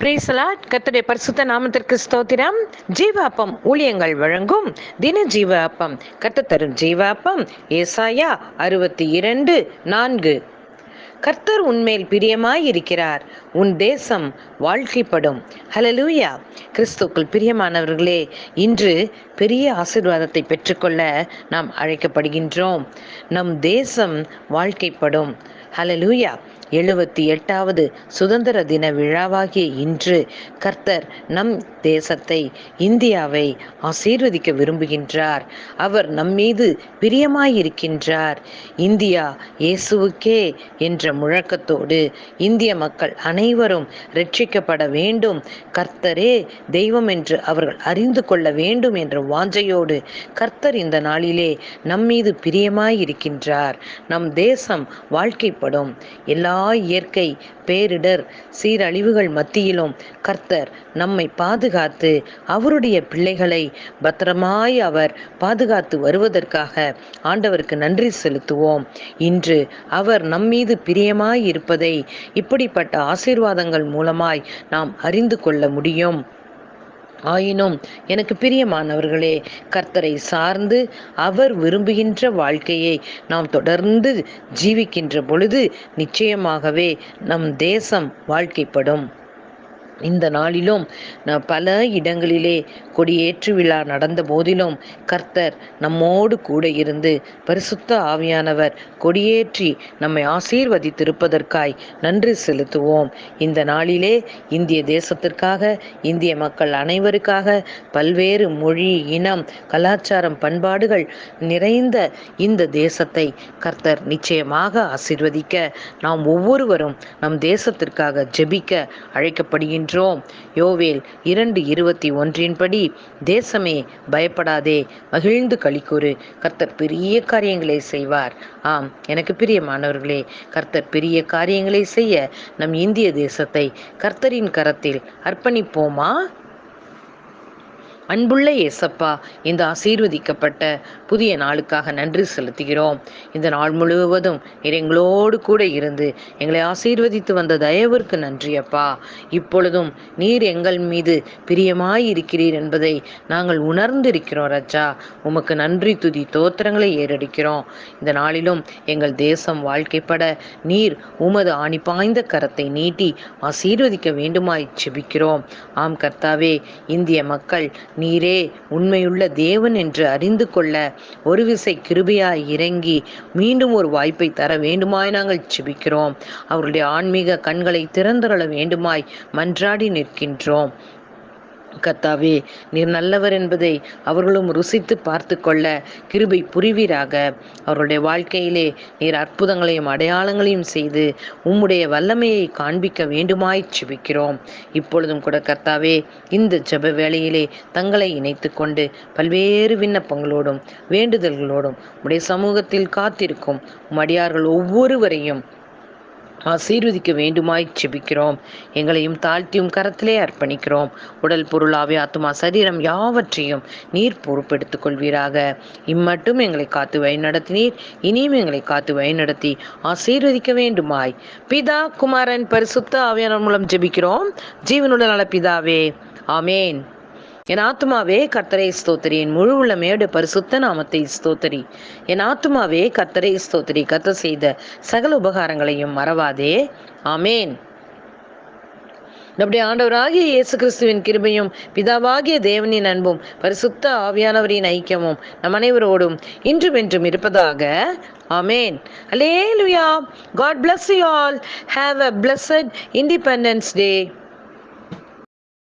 பிரேசலா கத்துடைய பரிசுத்த நாமத்திற்கு ஸ்தோத்திரம். ஜீவாப்பம் ஊழியங்கள் வழங்கும் தின ஜீவ அப்பம் தரும் ஜீவாப்பம். ஏசாயா அறுபத்தி இரண்டு நான்கு. கர்த்தர் உன்மேல் பிரியமாயிருக்கிறார். உன் தேசம் வாழ்க்கைப்படும். ஹலலூயா கிறிஸ்துக்குள் பிரியமானவர்களே இன்று பெரிய ஆசிர்வாதத்தை பெற்றுக்கொள்ள நாம் அழைக்கப்படுகின்றோம். நம் தேசம் வாழ்க்கைப்படும். ஹலலூயா எழுபத்தி எட்டாவது சுதந்திர தின விழாவாகிய இன்று கர்த்தர் நம் தேசத்தை இந்தியாவை ஆசீர்வதிக்க விரும்புகின்றார். அவர் நம்மீது பிரியமாயிருக்கின்றார். இந்தியா இயேசுவுக்கே என்ற முழக்கத்தோடு இந்திய மக்கள் அனைவரும் ரட்சிக்கப்பட வேண்டும். கர்த்தரே தெய்வம் என்று அவர்கள் அறிந்து கொள்ள வேண்டும் என்ற வாஞ்சையோடு கர்த்தர் இந்த நாளிலே நம்மீது பிரியமாயிருக்கின்றார். நம் தேசம் வாழ்க்கைப்படும். எல்லா இயற்கை பேரிடர் சீரழிவுகள் மத்தியிலும் கர்த்தர் நம்மை பாதுகாத்து அவருடைய பிள்ளைகளை பத்திரமாய் அவர் பாதுகாத்து வருவதற்காக ஆண்டவருக்கு நன்றி செலுத்துவோம். இன்று அவர் நம்மீது பிரியமாய் இருப்பதை இப்படிப்பட்ட ஆசீர்வாதங்கள் மூலமாய் நாம் அறிந்து கொள்ள முடியும். ஆயினும் எனக்கு பிரியமானவர்களே கர்த்தரை சார்ந்து அவர் விரும்புகின்ற வாழ்க்கையை நாம் தொடர்ந்து ஜீவிக்கின்ற பொழுது நிச்சயமாகவே நம் தேசம் வாழ்க்கைப்படும். இந்த நாளிலும் பல இடங்களிலே கொடியேற்று விழா நடந்த போதிலும் கர்த்தர் நம்மோடு கூட இருந்து பரிசுத்த ஆவியானவர் கொடியேற்றி நம்மை ஆசீர்வதித்திருப்பதற்காய் நன்றி செலுத்துவோம். இந்த நாளிலே இந்திய தேசத்திற்காக இந்திய மக்கள் அனைவருக்காக பல்வேறு மொழி இனம் கலாச்சாரம் பண்பாடுகள் நிறைந்த இந்த தேசத்தை கர்த்தர் நிச்சயமாக ஆசீர்வதிக்க நாம் ஒவ்வொருவரும் நம் தேசத்திற்காக ஜெபிக்க அழைக்கப்படுகின்ற காண்கின்றோம் யோவேல் இரண்டு இருபத்தி ஒன்றின்படி தேசமே பயப்படாதே மகிழ்ந்து கழிக்கூறு கர்த்தர் பெரிய காரியங்களை செய்வார். ஆம் எனக்கு பிரியமானவர்களே கர்த்தர் பெரிய காரியங்களை செய்ய நம் இந்திய தேசத்தை கர்த்தரின் கரத்தில் அர்ப்பணிப்போமா? அன்புள்ள ஏசப்பா இந்த ஆசீர்வதிக்கப்பட்ட புதிய நாளுக்காக நன்றி செலுத்துகிறோம். இந்த நாள் முழுவதும் எங்களோடு கூட இருந்து எங்களை ஆசீர்வதித்து வந்த தயவிற்கு நன்றி அப்பா. இப்பொழுதும் நீர் எங்கள் மீது பிரியமாய் இருக்கிறீர் என்பதை நாங்கள் உணர்ந்திருக்கிறோம் ரஜா. உமக்கு நன்றி துதி தோத்திரங்களை ஏறடிக்கிறோம். இந்த நாளிலும் எங்கள் தேசம் வாழ்க்கைப்பட நீர் உமது ஆணி பாய்ந்த கரத்தை நீட்டி ஆசீர்வதிக்க வேண்டுமாய் செபிக்கிறோம். ஆம் கர்த்தாவே இந்திய மக்கள் நீரே உண்மையுள்ள தேவன் என்று அறிந்து கொள்ள ஒரு விசை கிருபையாய் இறங்கி மீண்டும் ஒரு வாய்ப்பை தர வேண்டுமாய் நாங்கள் செபிக்கிறோம் அவருடைய ஆன்மீக கண்களை திறந்தரள வேண்டுமாய் மன்றாடி நிற்கின்றோம். கத்தாவே நீர் நல்லவர் என்பதை அவர்களும் ருசித்து பார்த்து கொள்ள கிருபை புரிவீராக. அவருடைய வாழ்க்கையிலே நீர் அற்புதங்களையும் அடையாளங்களையும் செய்து உம்முடைய வல்லமையை காண்பிக்க வேண்டுமாய் செபிக்கிறோம் இப்பொழுதும் கூட கர்த்தாவே இந்த ஜப வேளையிலே தங்களை இணைத்து கொண்டு பல்வேறு விண்ணப்பங்களோடும் வேண்டுதல்களோடும் உடைய சமூகத்தில் காத்திருக்கும் மடியார்கள் ஒவ்வொருவரையும் ஆசீர்வதிக்க வேண்டுமாய் செபிக்கிறோம் எங்களையும் தாழ்த்தியும் கரத்திலே அர்ப்பணிக்கிறோம். உடல் பொருளாவே ஆத்துமா சரீரம் யாவற்றையும் நீர் பொறுப்பெடுத்துக் கொள்வீராக. இம்மட்டும் எங்களை காத்து வழிநடத்தினீர். இனியும் எங்களை காத்து வழிநடத்தி ஆசீர்வதிக்க வேண்டுமாய். பிதா குமாரன் பரிசுத்த ஆவியானவர் மூலம் ஜெபிக்கிறோம். ஜீவனுடன் நல பிதாவே ஆமேன். என் ஆத்மாவே கர்த்தரை ஸ்தோத்திரி. என் முழு உள்ளமையோட பரிசுத்த நாமத்தை ஸ்தோத்திரி. என் ஆத்மாவே கர்த்தரை ஸ்தோத்திரி. கத்த செய்த சகல உபகாரங்களையும் மறவாதே. ஆமேன். நம்முடைய ஆண்டவராகிய இயேசு கிறிஸ்துவின் கிருபையும் பிதாவாகிய தேவனின் அன்பும் பரிசுத்த ஆவியானவரின் ஐக்கியமும் நம் அனைவரோடும் இன்றும் என்றும் இருப்பதாக. ஆமேன். Alleluia God bless you all have a blessed independence day